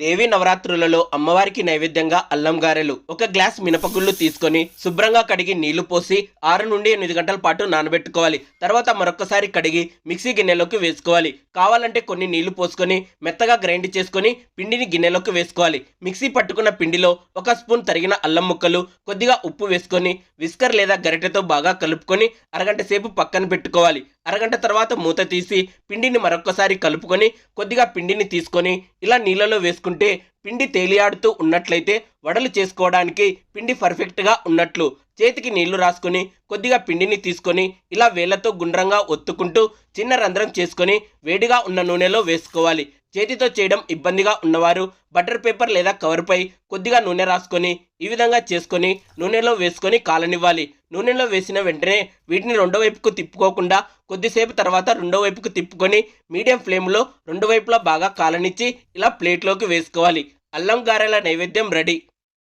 దేవి నవరాత్రులలో అమ్మవారికి నైవేద్యంగా అల్లం గారెలు ఒక గ్లాస్ మినపగుళ్ళు తీసుకొని శుభ్రంగా కడిగి నీళ్ళు పోసి ఆరు నుండి ఎనిమిది గంటల పాటు నానబెట్టుకోవాలి. తర్వాత మరొకసారి కడిగి మిక్సీ గిన్నెలోకి వేసుకోవాలి. కావాలంటే కొన్ని నీళ్ళు పోసుకొని మెత్తగా గ్రైండ్ చేసుకొని పిండిని గిన్నెలోకి వేసుకోవాలి. మిక్సీ పట్టుకున్న పిండిలో ఒక స్పూన్ తరిగిన అల్లం ముక్కలు కొద్దిగా ఉప్పు వేసుకొని విస్కర్ లేదా గరిటెతో బాగా కలుపుకొని అరగంట సేపు పక్కన పెట్టుకోవాలి. అరగంట తర్వాత మూత తీసి పిండిని మరొకసారి కలుపుకొని కొద్దిగా పిండిని తీసుకొని ఇలా నీళ్ళలో వేసుకుంటే పిండి తేలియాడుతూ ఉన్నట్లయితే వడలు చేసుకోవడానికి పిండి పర్ఫెక్ట్గా ఉన్నట్లు చేతికి నీళ్ళు రాసుకొని కొద్దిగా పిండిని తీసుకొని ఇలా వేళ్ళతో గుండ్రంగా ఒత్తుకుంటూ చిన్న రంధ్రం చేసుకొని వేడిగా ఉన్న నూనెలో వేసుకోవాలి. చేతితో చేయడం ఇబ్బందిగా ఉన్నవారు బటర్ పేపర్ లేదా కవర్పై కొద్దిగా నూనె రాసుకొని ఈ విధంగా చేసుకొని నూనెలో వేసుకొని కాలనివ్వాలి. నూనెలో వేసిన వెంటనే వీటిని రెండో వైపుకు తిప్పుకోకుండా కొద్దిసేపు తర్వాత రెండో వైపుకు తిప్పుకొని మీడియం ఫ్లేమ్లో రెండు వైపులా బాగా కాలనిచ్చి ఇలా ప్లేట్లోకి వేసుకోవాలి. అల్లం గారెల నైవేద్యం రెడీ.